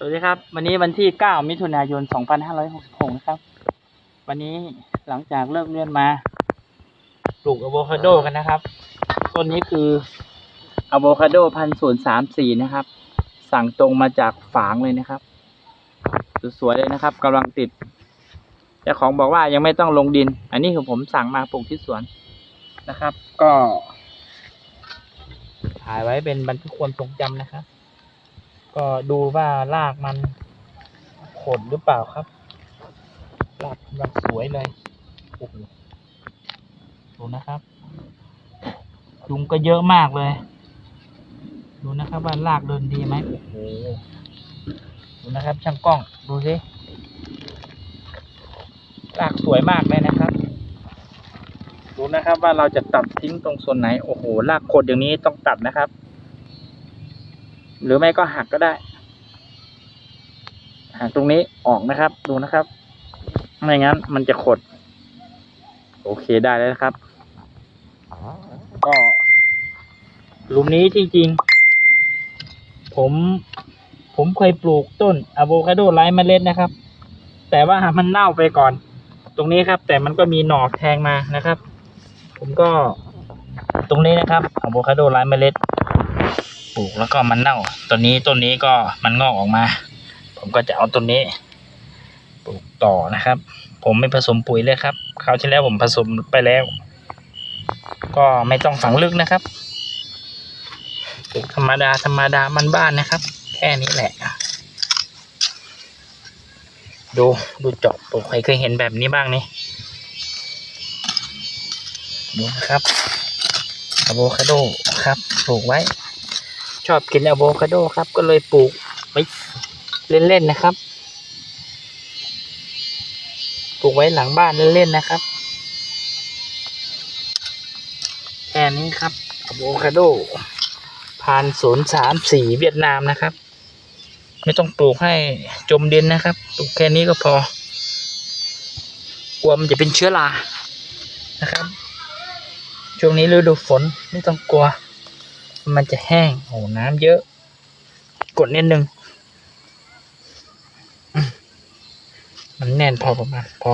สวัสดีครับ วันนี้วันที่ 9 มิถุนายน 2566นะครับ วันนี้หลังจากเลิกเรียนมา ปลูกอะโวคาโดกันนะครับต้นนี้คืออะโวคาโดพันศูนย์สามสี่นะครับ สั่งตรงมาจากฝางเลยนะครับสวยๆเลยนะครับกำลังติดเจ้าของบอกว่ายังไม่ต้องลงดิน อันนี้คือผมสั่งมาปลูกที่สวนนะครับ ก็ถ่ายไว้เป็นบันทึกความทรงจำนะครับ ก็ดูว่ารากมันขดหรือเปล่าครับรากกำลังสวยเลยโอ้โหดูนะครับยุงก็เยอะมากเลย ดูนะครับว่ารากเดินดีไหมโอ้โหดูนะครับ ช่างกล้องดูสิรากสวยมากเลยนะครับ ดูนะครับว่าเราจะตัดทิ้งตรงส่วนไหน โอ้โหรากขดอย่างนี้ต้องตัดนะครับ หรือไม่ก็หักก็ได้ หักตรงนี้ออกนะครับ ดูนะครับ ไม่งั้นมันจะขด โอเคได้แล้วครับ ก็หลุมนี้จริงๆ ผม ผมเคยปลูกต้นอะโวคาโดไร้เมล็ดนะครับ แต่ว่ามันเน่าไปก่อน ตรงนี้ครับ แต่มันก็มีหน่อแทงมานะครับ ผมก็ตรงนี้นะครับอะโวคาโดไร้เมล็ด ปลูกแล้วก็มันเน่าต้นนี้ต้นนี้ก็มันงอกออกมา ผมก็จะเอาต้นนี้ ปลูกต่อนะครับ ผมไม่ผสมปุ๋ยเลยครับคราวที่แล้วผมผสมไปแล้ว ก็ไม่ต้องฝังลึกนะครับปลูกธรรมดาธรรมดามันบ้านนะครับ แค่นี้แหละ ดูดูจาะปลูกใครเคยเห็นแบบนี้บ้างนี่ดูนะครับอะโวคาโดครับปลูกไว้ ชอบกินอะโวคาโดครับ ก็เลยปลูกไว้เล่นๆนะครับ ปลูกไว้หลังบ้านเล่นๆนะครับแค่นี้ครับอะโวคาโดพันศูนย์สามสี่เวียดนามนะครับ ไม่ต้องปลูกให้จมดินนะครับ ปลูกแค่นี้ก็พอกลัวมันจะเป็นเชื้อรานะครับ ช่วงนี้ฤดูฝนไม่ต้องกลัว มันจะแห้ง โอ้ น้ำเยอะ กดนิดนึง มันแน่นพอประมาณพอ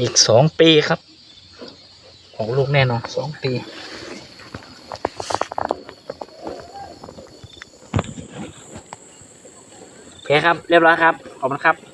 อีกสองปีครับออกลูกแน่นอนสองปีโอเคครับ เรียบร้อยครับ ขอบคุณครับ